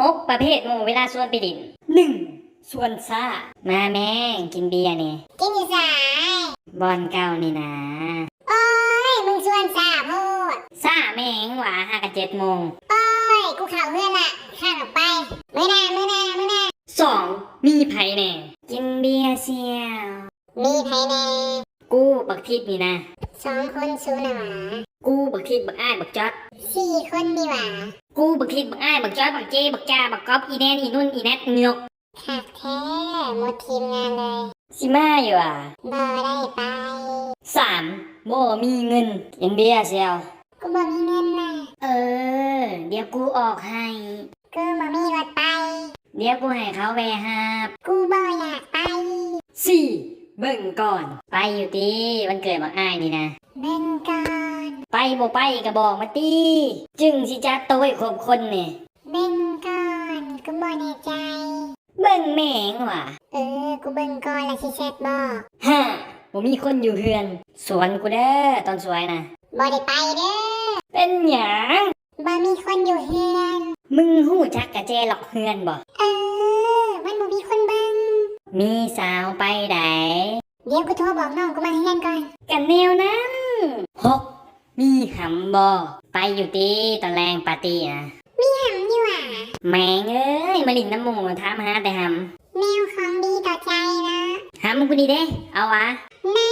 หกประเภทหมู่เวลาชวนไปดินหนึ่งชวนซ่า มาแม่งกินเบียร์นี่ กินอยู่สายบอลเก่านี่นะ โอ้ย มึงชวนสาโพดซ่าแม่งหว่าห้ากับเจ็ดโมง โอ้ย กูเข่าเพื่อนละข้างออกไปไม่น่าไม่น่าไม่น่าสองมีไผแน่ กินเบียร์เสียวมีไผแน่ กูบักทิดนี่นะสองคนซูนะหวากูบักทิดบักอ้ายบักจอดสี่คนดีหว่า กูบักทิดบักอ้ายบักจอดบักเจบักจ้าบักก๊อฟอีแนนอีนุ่นอีแนทเงกขาดแท้หมดทีมงานเลยสิมาอยู่อะบ่ได้ไป สามโบมีเงินกินเบียร์เสียวกูบ่มีเงินนะเออ เดี๋ยวกูออกให้ กูบ่มีรถไป เดี๋ยวกูให้เขาแวหาบกูบ่อยากไป สี่ เบิ่งก่อน ไปอยู่ตีวันเกิดบักอ้ายนี่นะเบ่งก่อนไปบ่ไปก็บอกมาตีจึงสิจัดโตัวให้ครบคนเนี่ยเบ่งก่อนกูบ่แน่ใจ เบิ่งแม่งว่ะเออ กูเบิ่งก่อนแล้วสิแชทบอกฮ่าบ่มีคนอยู่เฮือน สวนกูเด้อตอนสวยนะบ่ได้ไปเด้อเป็นหยังบ่มีคนอยู่เฮือน มึงหู้จักกะเจหลอกเฮือนบ่เออ มันบ่มีคนเบิ่งมีสาวไปไหนเดี๋ยวกูโทรบอกน้องกูมาเฮือนก่อนกันแนวนั้นหกมีหำบ่ไปอยู่ตีตอนแรงปาร์ตี้นะมีหำนี่หว่าแม่งเอ้ยมาลินน้ำหมูถามหาแต่หแนวของดีต่อใจนะำหำกูนี่เด้ เอาวะไม่หว่าเฮ้ย